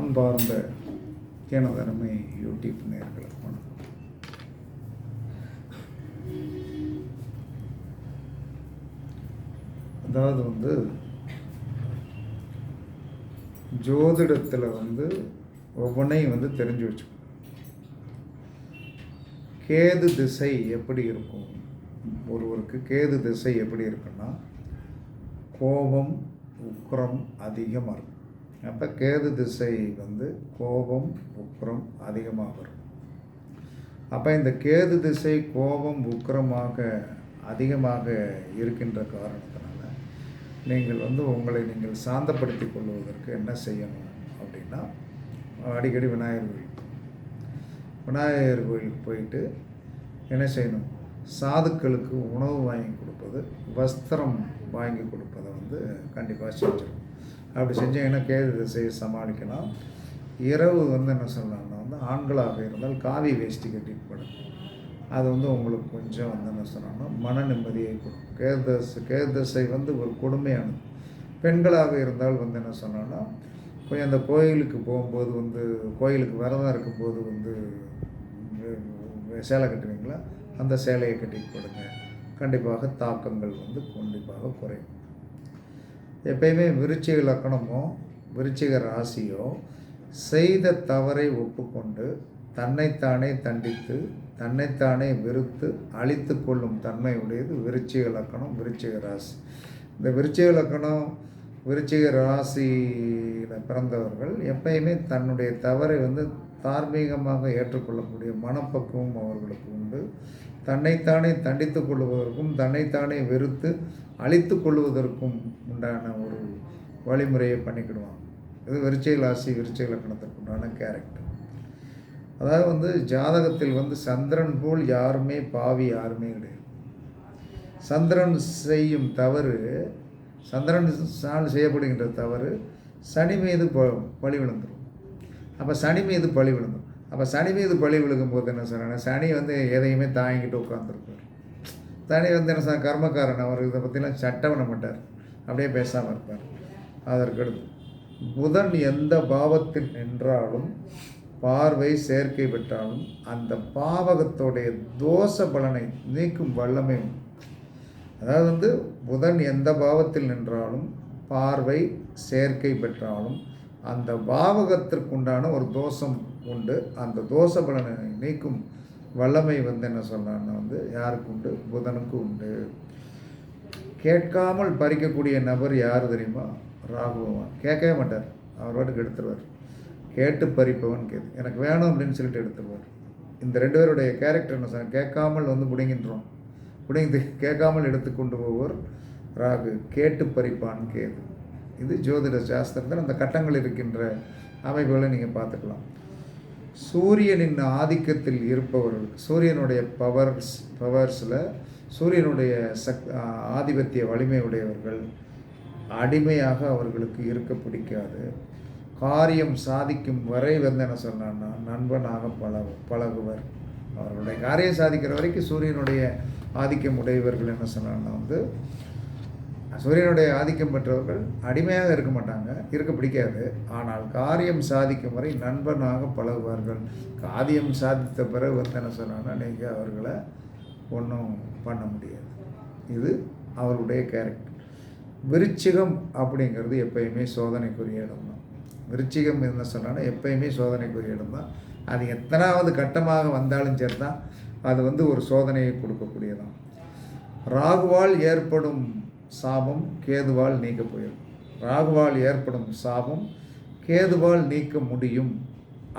அன்பார்ந்த எனதருமை யூடியூப் நேர்களுக்கு வணக்கம். அதாவது வந்து ஜோதிடத்தில் வந்து ஒவ்வொன்றையும் வந்து தெரிஞ்சு வச்சுக்கணும். கேது திசை எப்படி இருக்கும்? ஒருவருக்கு கேது திசை எப்படி இருக்குன்னா கோபம் உக்ரம் அதிகமாக இருக்கும். அப்போ கேது திசை வந்து கோபம் உக்ரம் அதிகமாக வரும். அப்போ இந்த கேது திசை கோபம் உக்கிரமாக அதிகமாக இருக்கின்ற காரணத்தினால நீங்கள் வந்து உங்களை நீங்கள் சாந்தப்படுத்தி கொள்வதற்கு என்ன செய்யணும் அப்படின்னா அடிக்கடி விநாயகர் கோயில் விநாயகர் கோயிலுக்கு போயிட்டு என்ன செய்யணும்? சாதுக்களுக்கு உணவு வாங்கி கொடுப்பது வஸ்திரம் வாங்கி கொடுப்பதை வந்து கண்டிப்பாக செஞ்சிடும் அப்படி செஞ்சீங்கன்னா கேது திசையை சமாளிக்கலாம். இரவு வந்து என்ன சொல்லலாம்னா வந்து ஆண்களாக இருந்தால் காவி வேஷ்டி கட்டிட்டு படுங்க அது வந்து உங்களுக்கு கொஞ்சம் வந்து என்ன சொன்னோம்னா மன நிம்மதியை கொடுக்கும். கேதஸ் கேதசை வந்து ஒரு கொடுமையானது. பெண்களாக இருந்தால் வந்து என்ன சொன்னோன்னா கொஞ்சம் அந்த கோயிலுக்கு போகும்போது வந்து கோயிலுக்கு விரதம் இருக்கும்போது வந்து சேலை கட்டுவீங்களா? அந்த சேலையை கட்டிட்டு படுங்க கண்டிப்பாக தாக்கங்கள் வந்து கண்டிப்பாக குறையும். எப்பயுமே விருச்சிக லக்கணமோ விருச்சிக ராசியோ செய்த தவறை ஒப்புக்கொண்டு தன்னைத்தானே தண்டித்து தன்னைத்தானே வெறுத்து அழித்து கொள்ளும் தன்மை உடையது விருச்சிக லக்கணம் விருச்சிக ராசி. இந்த விருச்சிக லக்கணம் விருச்சிக ராசியில் பிறந்தவர்கள் எப்பயுமே தன்னுடைய தவறை வந்து தார்மீகமாக ஏற்றுக்கொள்ளக்கூடிய மனப்பக்குவம் அவர்களுக்கு உண்டு. தன்னைத்தானே தண்டித்து கொள்வதற்கும் தன்னைத்தானே வெறுத்து அழித்து கொள்வதற்கும் உண்டான ஒரு வழிமுறையை பண்ணிக்கிடுவாங்க இது விருச்சை ராசி விருச்சை லக்கணத்திற்கு உண்டான கேரக்டர் அதாவது வந்து ஜாதகத்தில் வந்து சந்திரன் போல் யாருமே பாவி யாருமே கிடையாது. சந்திரன் செய்யும் தவறு சந்திரன் செய்யப்படுகின்ற தவறு சனி மீது ப பழி விழுந்துடும் அப்போ சனி மீது பழி விழுந்தோம் அப்போ சனி மீது பழி விழுகும் போது என்ன சொல்கிறாங்க சனி வந்து எதையுமே தாங்கிட்டு உட்காந்துருப்பார் சனி வந்து என்ன சார் கர்மக்காரன் அவர் இதை பற்றிலாம் சட்டம் பண்ண மாட்டார். அப்படியே பேசாமல் இருப்பார். அதற்கடுத்து புதன் எந்த பாவத்தில் நின்றாலும் பார்வை சேர்க்கை பெற்றாலும் அந்த பாவகத்தோடைய தோஷ பலனை நீக்கும் வல்லமை உண்டு. அதாவது வந்து புதன் எந்த பாவத்தில் நின்றாலும் பார்வை சேர்க்கை பெற்றாலும் அந்த பாவகத்திற்குண்டான ஒரு தோஷம் உண்டு. அந்த தோஷ பலனை நீக்கும் வல்லமை வந்து என்ன சொல்கிறான்னா வந்து யாருக்கு உண்டு? புதனுக்கு உண்டு. கேட்காமல் பறிக்கக்கூடிய நபர் யார் தெரியுமா? ராகுபவான் கேட்கவே மாட்டார். அவர் பாட்டுக்கு எடுத்துருவார். கேட்டு பறிப்பவன் கேது. எனக்கு வேணும் அப்படின்னு சொல்லிட்டு எடுத்துருவார். இந்த ரெண்டு பேருடைய கேரக்டர் என்ன சார் கேட்காமல் வந்து பிடுங்கின்றோம். பிடுங்கி கேட்காமல் எடுத்துக்கொண்டு போவோர் ராகு. கேட்டு பறிப்பான் கேது. இது ஜோதிட சாஸ்திரத்தில் அந்த கட்டங்கள் இருக்கின்ற அமைப்புகளை நீங்கள் பார்த்துக்கலாம். சூரியனின் ஆதிக்கத்தில் இருப்பவர்கள் சூரியனுடைய பவர்ஸ் பவர்ஸில் சூரியனுடைய சக் ஆதிபத்திய வலிமை உடையவர்கள் அடிமையாக அவர்களுக்கு இருக்க பிடிக்காது. காரியம் சாதிக்கும் வரை வந்து என்ன சொன்னான்னா நண்பனாக பழகு பழகுவர். அவர்களுடைய காரியம் சாதிக்கிற வரைக்கும் சூரியனுடைய ஆதிக்கம் உடையவர்கள் என்ன சொன்னான்னா வந்து சூரியனுடைய ஆதிக்கம் பெற்றவர்கள் அடிமையாக இருக்க மாட்டாங்க இருக்க பிடிக்காது. ஆனால் காரியம் சாதிக்கும் வரை நண்பனாக பழகுவார்கள். காரியம் சாதித்த பிறகு வந்து என்ன சொன்னாங்கன்னா நீங்கள் அவர்களை ஒன்றும் பண்ண முடியாது. இது அவருடைய கேரக்டர் விருச்சிகம் அப்படிங்கிறது எப்பயுமே சோதனைக்குரிய இடம் தான். விருச்சிகம் என்ன சொன்னால் எப்பயுமே சோதனைக்குரிய இடம் தான். அது எத்தனாவது கட்டமாக வந்தாலும் சரி தான் அது வந்து ஒரு சோதனையை கொடுக்கக்கூடியதான். ராகுவால் ஏற்படும் சாபம் கேதுவால் நீக்க போயிடும் ராகுவால் ஏற்படும் சாபம் கேதுவால் நீக்க முடியும்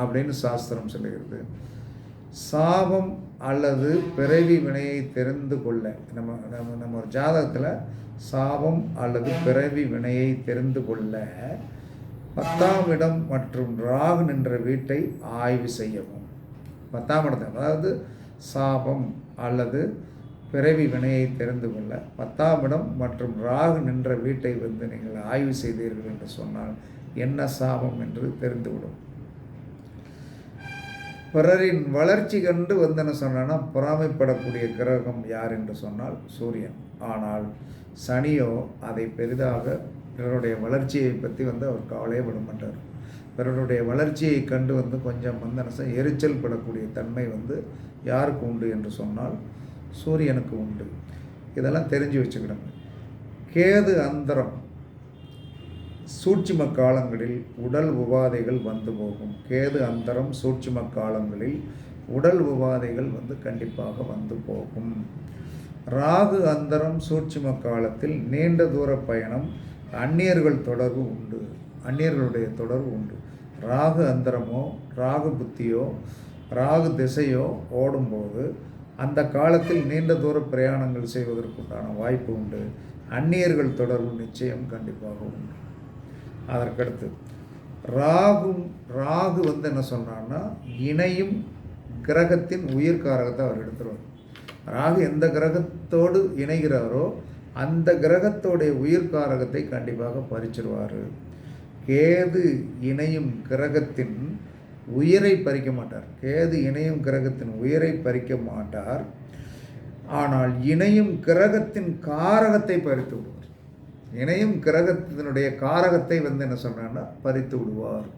அப்படின்னு சாஸ்திரம் சொல்லுகிறது. சாபம் அல்லது பிறவி வினையை தெரிந்து கொள்ள நம்ம நம்ம நம்ம ஒரு ஜாதகத்தில் சாபம் அல்லது பிறவி வினையை தெரிந்து கொள்ள பத்தாம் இடம் மற்றும் ராகு நின்ற வீட்டை ஆய்வு செய்யவும். பத்தாம் இடத்தை அதாவது சாபம் அல்லது பிறவி வினையை தெரிந்து கொள்ள பத்தாம் இடம் மற்றும் ராகு நின்ற வீட்டை வந்து நீங்கள் ஆய்வு செய்தீர்கள் என்று சொன்னால் என்ன சாபம் என்று தெரிந்துவிடும். பிறரின் வளர்ச்சி கண்டு வந்து என்ன சொன்னா பொறாமைப்படக்கூடிய கிரகம் யார் என்று சொன்னால் சூரியன். ஆனால் சனியோ அதை பெரிதாக பிறருடைய வளர்ச்சியை பற்றி வந்து அவர் கவலையே பட மாட்டார். பிறருடைய வளர்ச்சியை கண்டு வந்து கொஞ்சம் வந்து எரிச்சல் படக்கூடிய தன்மை வந்து யாருக்கு உண்டு என்று சொன்னால் சூரியனுக்கு உண்டு. இதெல்லாம் தெரிஞ்சு வச்சுக்கிடுங்க கேது அந்தரம். சூட்சும காலங்களில் உடல் உபாதைகள் வந்து போகும். கேது அந்தரம் சூட்சும காலங்களில் உடல் உபாதைகள் வந்து கண்டிப்பாக வந்து போகும். ராகு அந்தரம் சூட்சும காலத்தில் நீண்ட தூர பயணம் அந்நியர்கள் தொடர்பு உண்டு. அந்நியர்களுடைய தொடர்பு உண்டு. ராகு அந்தரமோ ராகு புத்தியோ ராகு திசையோ ஓடும்போது அந்த காலத்தில் நீண்ட தூர பிரயாணங்கள் செய்வதற்குண்டான வாய்ப்பு உண்டு. அந்நியர்கள் தொடர்பு நிச்சயம் கண்டிப்பாக உண்டு. அதற்கடுத்து ராகு ராகு வந்து என்ன சொல்கிறான்னா இணையும் கிரகத்தின் உயிர்காரகத்தை அவர் எடுத்துருவார். ராகு எந்த கிரகத்தோடு இணைகிறாரோ அந்த கிரகத்தோடைய உயிர்காரகத்தை கண்டிப்பாக பறிச்சிருவார். கேது இணையும் கிரகத்தின் உயிரை பறிக்க மாட்டார். கேது இணையும் கிரகத்தின் உயிரை பறிக்க மாட்டார். ஆனால் இணையும் கிரகத்தின் காரகத்தை பறித்து விடுவார். இணையும் கிரகத்தினுடைய காரகத்தை வந்து என்ன சொன்னான்னா பறித்து விடுவார்.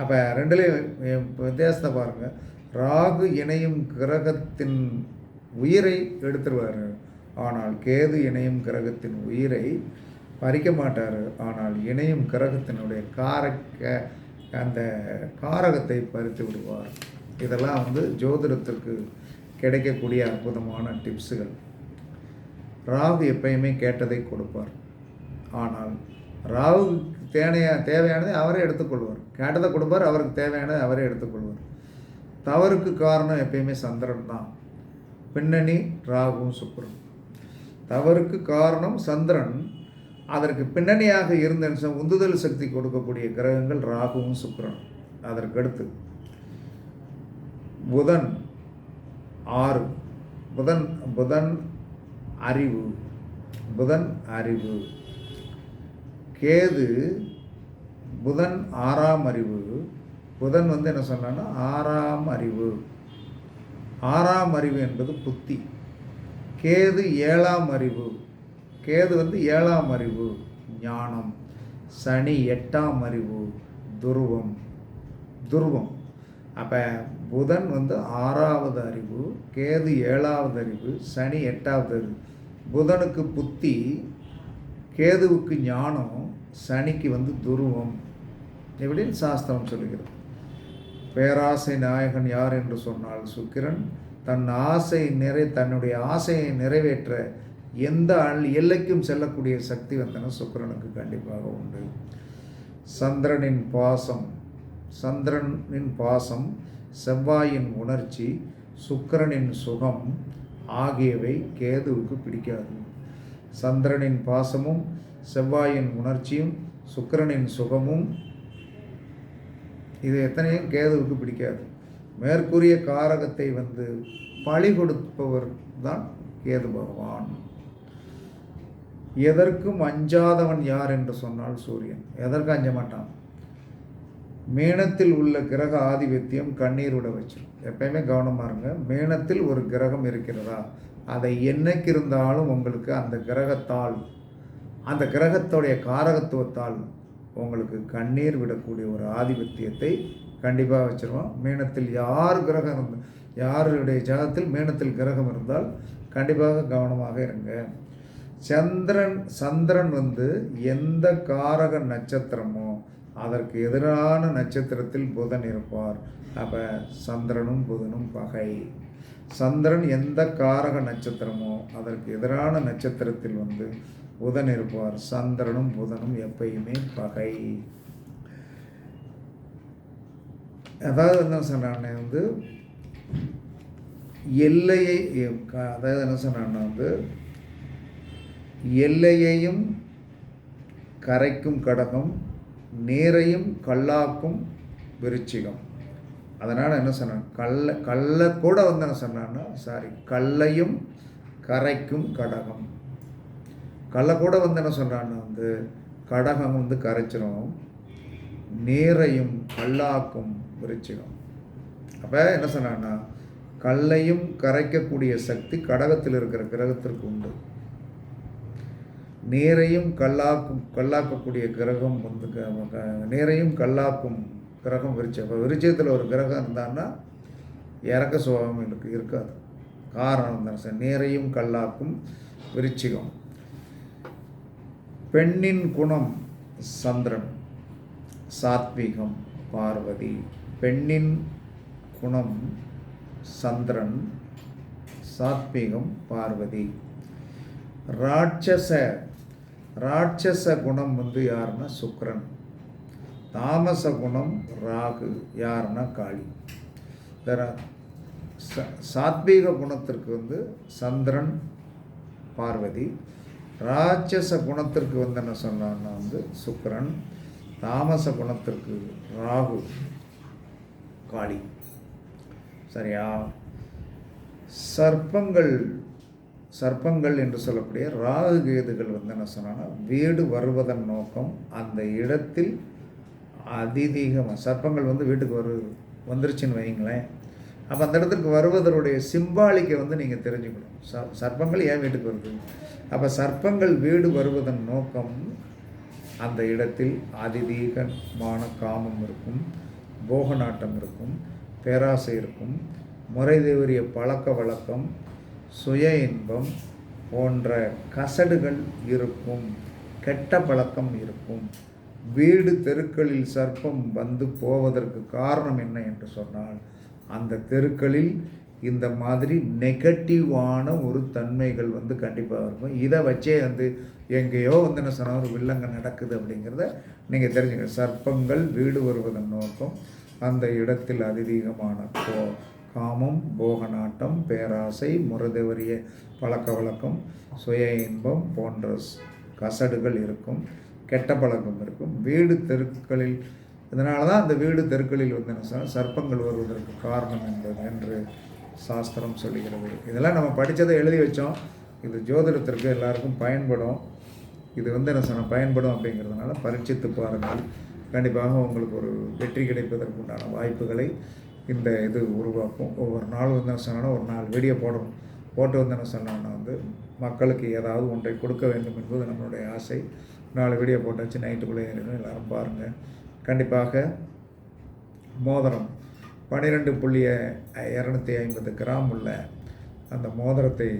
அப்போ ரெண்டுலேயும் வித்தியாசத்தை பாருங்கள் ராகு இணையும் கிரகத்தின் உயிரை எடுத்துருவார். ஆனால் கேது இணையும் கிரகத்தின் உயிரை பறிக்க மாட்டார். ஆனால் இணையும் கிரகத்தினுடைய காரக்க அந்த காரகத்தை பறித்து விடுவார். இதெல்லாம் வந்து ஜோதிடத்திற்கு கிடைக்கக்கூடிய அற்புதமான டிப்ஸுகள். ராகு எப்பயுமே கேட்டதை கொடுப்பார். ஆனால் ராகுக்கு தேவையா தேவையானதை அவரே எடுத்துக்கொள்வார். கேட்டதை கொடுப்பார் அவருக்கு தேவையானதை அவரே எடுத்துக்கொள்வார். தவறுக்கு காரணம் எப்பயுமே சந்திரன் தான். பின்னணி ராகுவும் சுக்கரன். தவறுக்கு காரணம் சந்திரன். அதற்கு பின்னணியாக இருந்த உந்துதல் சக்தி கொடுக்கக்கூடிய கிரகங்கள் ராகுவும் சுக்கிரன் அதற்கடுத்து புதன் ஆறு. புதன் புதன் அறிவு. புதன் அறிவு. கேது புதன் ஆறாம் அறிவு. புதன் வந்து என்ன சொன்னான்னா ஆறாம் அறிவு. ஆறாம் அறிவு என்பது புத்தி. கேது ஏழாம் அறிவு. கேது வந்து ஏழாம் அறிவு ஞானம். சனி எட்டாம் அறிவு துருவம். துருவம். அப்போ புதன் வந்து ஆறாவது அறிவு கேது ஏழாவது அறிவு சனி எட்டாவது அறிவு. புதனுக்கு புத்தி கேதுவுக்கு ஞானம் சனிக்கு வந்து துருவம். இப்படின்னு சாஸ்திரம் சொல்லுகிறது. பேராசை நாயகன் யார் என்று சொன்னால் சுக்கிரன் தன் ஆசை நிறை தன்னுடைய ஆசையை நிறைவேற்ற எந்த அல் எல்லைக்கும் செல்லக்கூடிய சக்தி வந்தன சுக்கிரனுக்கு கண்டிப்பாக உண்டு. சந்திரனின் பாசம் சந்திரனின் பாசம் செவ்வாயின் உணர்ச்சி சுக்கிரனின் சுகம் ஆகியவை கேதுவுக்கு பிடிக்காது. சந்திரனின் பாசமும் செவ்வாயின் உணர்ச்சியும் சுக்கிரனின் சுகமும் இது எத்தனையும் கேதுவுக்கு பிடிக்காது. மேற்கூறிய காரகத்தை வந்து பழி கொடுப்பவர் தான் கேது பகவான். எதற்கும் அஞ்சாதவன் யார் என்று சொன்னால் சூரியன். எதற்கு அஞ்ச மாட்டான்? மேனத்தில் உள்ள கிரக ஆதிபத்தியம் கண்ணீர் விட வச்சிடும் எப்பயுமே கவனமாக இருங்க. மேனத்தில் ஒரு கிரகம் இருக்கிறதா? அதை என்னைக்கு இருந்தாலும் உங்களுக்கு அந்த கிரகத்தால் அந்த கிரகத்துடைய காரகத்துவத்தால் உங்களுக்கு கண்ணீர் விடக்கூடிய ஒரு ஆதிபத்தியத்தை கண்டிப்பாக வச்சுருவோம். மீனத்தில் யார் கிரகம் இருந்தால் யாருடைய ஜாதத்தில் மீனத்தில் கிரகம் இருந்தால் கண்டிப்பாக கவனமாக இருங்க. சந்திரன் சந்திரன் வந்து எந்த காரக நட்சத்திரமோ அதற்கு எதிரான நட்சத்திரத்தில் புதன் இருப்பார். அப்போ சந்திரனும் புதனும் பகை. சந்திரன் எந்த காரக நட்சத்திரமோ அதற்கு எதிரான நட்சத்திரத்தில் வந்து புதன் இருப்பார். சந்திரனும் புதனும் எப்பயுமே பகை. அதாவது என்ன சொன்னானே வந்து எல்லையை அதாவது என்ன சொன்னான்னா வந்து எல்லையையும் கரைக்கும் கடகம் நீரையும் கல்லாக்கும் விருச்சிகம். அதனால் என்ன சொன்னான்? கல்ல கல்ல கூட வந்து என்ன சொன்னான்னா சாரி கல்லையும் கரைக்கும் கடகம். கல்லை கூட வந்து என்ன சொல்கிறான்னா வந்து கடகம் வந்து கரைச்சிரும் நீரையும் கல்லாக்கும் விருச்சிகம். அப்போ என்ன சொன்னான்னா கல்லையும் கரைக்கக்கூடிய சக்தி கடகத்தில் இருக்கிற கிரகத்திற்கு உண்டு. நேரையும் கல்லாக்கும் கல்லாக்கக்கூடிய கிரகம் வந்து க- கல்லாக்கும் கிரகம் விருச்சம் இப்போ விருச்சயத்தில் ஒரு கிரகம் இருந்தான்னா இறக்க சுபாவம் இருக்கு இருக்காது. காரணம் தான் சார்? நேரையும் கல்லாக்கும் விருச்சிகம். பெண்ணின் குணம் சந்திரன் சாத்விகம் பார்வதி. பெண்ணின் குணம் சந்திரன் சாத்விகம் பார்வதி. ராட்சச ராட்சச குணம் வந்து யாருன்னா சுக்ரன் தாமச குணம் ராகு யாருன்னா காளி. வேற ச- சாத்வீக குணத்திற்கு வந்து சந்திரன் பார்வதி. ராட்சச குணத்திற்கு வந்து என்ன சொன்னான்னா வந்து சுக்ரன் தாமச குணத்திற்கு ராகு காளி. சரியா? சர்ப்பங்கள் சர்ப்பங்கள் என்று சொல்லக்கூடிய ராகு கேதுகள் வந்து என்ன சொன்னாங்கன்னா வீடு வருவதன் நோக்கம் அந்த இடத்தில் அதிதீகமாக சர்ப்பங்கள் வந்து வீட்டுக்கு வரு வந்துருச்சுன்னு வைங்களேன் அப்போ அந்த இடத்துக்கு வருவதனுடைய சிம்பாலிக்கை வந்து நீங்கள் தெரிஞ்சுக்கணும். ச சர்ப்பங்கள் ஏன் வீட்டுக்கு வருது? அப்போ சர்ப்பங்கள் வீடு வருவதன் நோக்கம் அந்த இடத்தில் அதிதீகமான காமம் இருக்கும் போக நாட்டம் இருக்கும் பேராசை இருக்கும் முறை பழக்க வழக்கம் சுய இன்பம் போன்ற கசடுகள் இருக்கும் கெட்ட பழக்கம் இருக்கும். வீடு தெருக்களில் சர்ப்பம் வந்து போவதற்கு காரணம் என்ன என்று சொன்னால் அந்த தெருக்களில் இந்த மாதிரி நெகட்டிவான ஒரு தன்மைகள் வந்து கண்டிப்பாக இருக்கும். இதை வச்சே வந்து எங்கேயோ வந்து என்ன சொன்னால் ஒரு வில்லங்க நடக்குது அப்படிங்கிறத நீங்கள் தெரிஞ்சுங்க சர்ப்பங்கள் வீடு வருவதன் நோக்கம் அந்த இடத்தில் அதிதீகமான கோ காமம் போகநாட்டம் பேராசை முறதவறிய பழக்க வழக்கம் சுய இன்பம் போன்ற கசடுகள் இருக்கும் கெட்ட பழக்கம் இருக்கும். வீடு தெருக்களில் இதனால தான் அந்த வீடு தெருக்களில் வந்து என்ன சொன்னால் சர்ப்பங்கள் வருவதற்கு காரணம் என்பது என்று சாஸ்திரம் சொல்லுகிறது. இதெல்லாம் நம்ம படித்ததை எழுதி வச்சோம். இது ஜோதிடத்திற்கு எல்லாருக்கும் பயன்படும். இது வந்து என்ன சொன்ன பயன்படும் அப்படிங்கிறதுனால பரீட்சித்து பாருங்கள். கண்டிப்பாக உங்களுக்கு ஒரு வெற்றி கிடைப்பதற்குண்டான வாய்ப்புகளை இந்த இது உருவாக்கும். ஒவ்வொரு நாள் வந்து என்ன சொன்னால் ஒரு நாள் வீடியோ போடணும். போட்டு வந்து என்ன சொன்னோன்னா வந்து மக்களுக்கு ஏதாவது ஒன்றை கொடுக்க வேண்டும் என்பது நம்மளுடைய ஆசை. நாலு வீடியோ போட்டாச்சு நைட்டுக்குள்ளே ஏறிடும் எல்லாரும் பாருங்கள் கண்டிப்பாக மோதிரம் பன்னிரெண்டு புள்ளி இரநூத்தி ஐம்பது கிராம் உள்ள அந்த மோதிரத்தை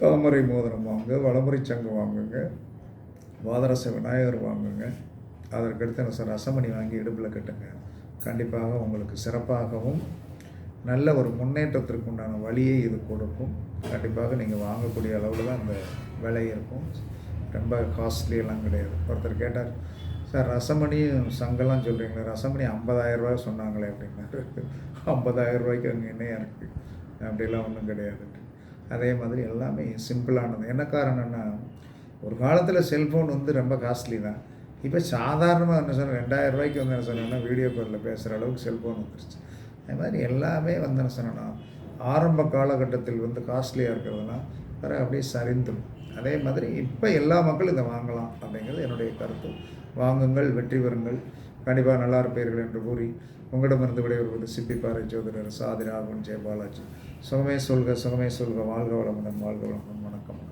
தலைமுறை மோதிரம் வாங்க வலமுறை சங்கு வாங்குங்க வாதரச விநாயகர் வாங்குங்க. அதற்கடுத்து என்ன சார் ரசமணி வாங்கி இடுப்பில் கட்டுங்க. கண்டிப்பாக உங்களுக்கு சிறப்பாகவும் நல்ல ஒரு முன்னேற்றத்திற்கு உண்டான வழியை இது கொடுக்கும். கண்டிப்பாக நீங்கள் வாங்கக்கூடிய அளவில் தான் அந்த விலை இருக்கும். ரொம்ப காஸ்ட்லியெல்லாம் கிடையாது. ஒருத்தர் கேட்டார் சார் ரசமணியும் சங்கெல்லாம் சொல்கிறீங்களே ரசமணி 50000 ரூபாய் சொன்னாங்களே அப்படின்னாரு. 50000 ரூபாய்க்கு அங்கே என்ன இருக்குது அப்படிலாம் ஒன்றும் கிடையாது. அதே மாதிரி எல்லாமே சிம்பிளானது என்ன காரணம்னா ஒரு காலத்தில் செல்ஃபோன் வந்து ரொம்ப காஸ்ட்லி தான். இப்போ சாதாரணமாக என்ன சொன்னால் ரெண்டாயிரம் ரூபாய்க்கு வந்து என்ன சொன்னோன்னா வீடியோ காலில் பேசுகிற அளவுக்கு செல்ஃபோன் வந்துருச்சு. அது மாதிரி எல்லாமே வந்து என்ன சொன்னோன்னா ஆரம்ப காலகட்டத்தில் வந்து காஸ்ட்லியாக இருக்கிறதுலாம் வேறு அப்படியே சரிந்துடும் அதே மாதிரி இப்போ எல்லா மக்களும் இதை வாங்கலாம் அப்படிங்கிறது என்னுடைய கருத்து. வாங்குங்கள் வெற்றி பெறுங்கள். கண்டிப்பாக நல்லா இருப்பீர்கள் என்று கூறி உங்களிடமிருந்து விடைபெறுவது சிப்பிப்பாறை ஜோதிடர் சாதி ராகுன் ஜெயபாலாஜி. சுகமே சொல்க சுகமே சொல்க. வாழ்க வளமுடன் வாழ்க வளமுடன். வணக்கம்.